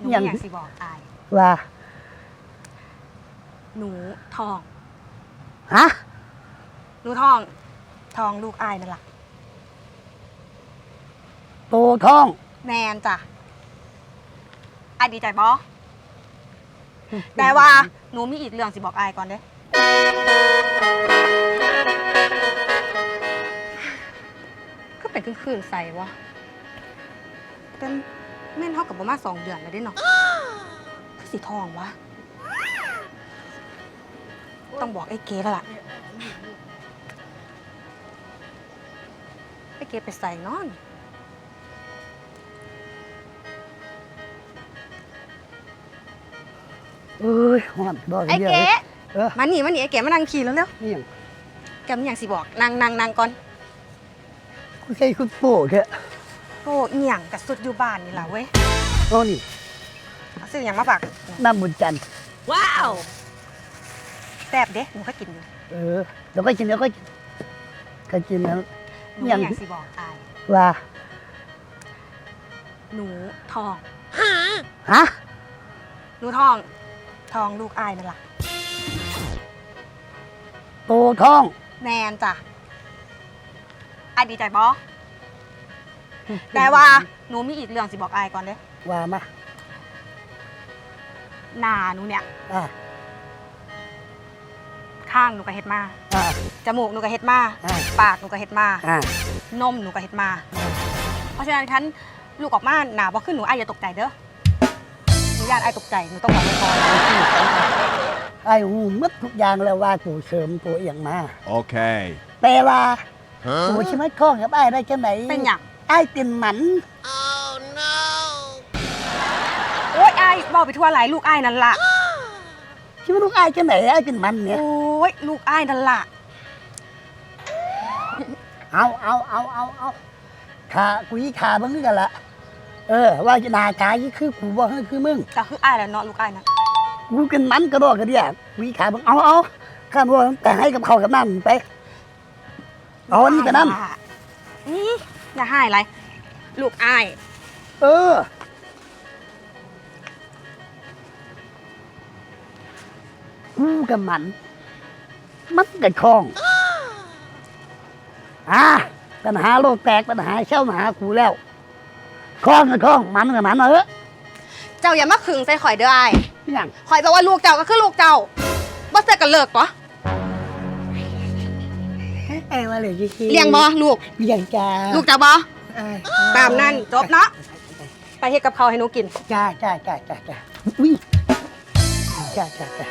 หนูอย่างอยากสิบอกอาย ว่าหนูทอง ฮะหนูทอง ทองลูกอายนั่นล่ะ โตท้องแมนจ้ะอายดีใจบอแต่ว่าหนูมีอีกเรื่องสิบอกอายก่อนเด้ก็เป็นคืนๆใส่วะเป็น แม่นเท่ากับประมาณสองเดือนแล้วเด้เนาะคือสีทองวะ ต้องบอกไอ้เก๋แล้วล่ะ ไอ้เก๋ไปใส่นอนเอ้ยหอนบอกไอ้เดียวเก๋เออมานี่มานี่ไอ้เก๋มานั่งขี่แล้วเร็วนี่หยังแกมีอย่างสิบอกนั่งนั่งนั่งก่อนคุณใช่คุณโป้แค่ โอ้เอียงกับสุดอยู่บ้านนี่ล่ะเว้ยโอ้นี่เอาซื้ออย่างมาฝากน้ำบุญจันทร์ว้าวแซ่บเด้หนูก็กินอยู่เออเดี๋ยวก็กินเดี๋ยวก็กินก็กินแล้วหนูอย่างอยากสิบอกอายว่าหนูทอง ฮะหนูทอง ทองลูกอายนั่นล่ะโตท้องแมนจ้ะอายดีใจบอ แต่ว่าหนูมีอีกเรื่องสิบอกอายก่อนเด้ว่ามาหน้าหนูเนี่ยอ่าข้างหนูก็เฮ็ดมาอ่า จมูกหนูก็เฮ็ดมาอ่า ปากหนูก็เฮ็ดมาอ่านมหนูก็เฮ็ดมา เพราะฉะนั้นคันลูกออกมาหนาบ่ขึ้นหนูอายอย่าตกใจเด้อหนูย่านอายตกใจหนูต้องบอกไว้ก่อนไอ้หูหมัดทุกอย่างแล้วว่าตัวเสริมตัวเอียงมา Okay. แต่ว่าตัว Huh? ชิมัดข้องกับไอ้ได้จังไหนเป็นหยัง ไอ้เป็นหมัน โอ๊ยอายบอกไปทั่วหลายลูกอายนั่นล่ะชิมัดลูกไอ้จังไหนไอ้เป็นหมันเนี่ย โอ๊ยลูกอายนั่นล่ะ เอาเอาเอาเอาเอาขากูยี่ขาเบิ่งนี่กันละเออ ว่าจะหนาขายี่คือกูบ่คือคือมึง ก็คืออายแหละเนาะลูกอายนั่นกูเป็นหมันกระโดดกระเดียกูยี่ขาเบิ่งเอาเอาข้ามว่าแต่ให้กับเขาวกับน้ำไปเอาอันนี้กับน้นี่อ ย่าให้อะไร ลูกอายำเออกูกับมัน มันกับคลองอ่าปัญหาโลกแตกปัญหาเช่ามาหากูแล้วคลองกับคลองมันกับมันเออเจ้าอย่ามาขึงใส่ข่อยเด้ออายนี่ยังข่อยบอกว่าลูกเจ้าก็คือลูกเจ้าบ่เสร็จก็เลิกปะ ไอ้มาเลยกี่งเลี้ยงบอลูกเลี้ยงจ้าลูกจ้าบ่อ่าตามนั่นจบเนาะไปเฮ็ดกับเขาให้หนูกิน จ้าจ้าจ้าจ้าจ้าอุ้ยจ้าจ้าจ้า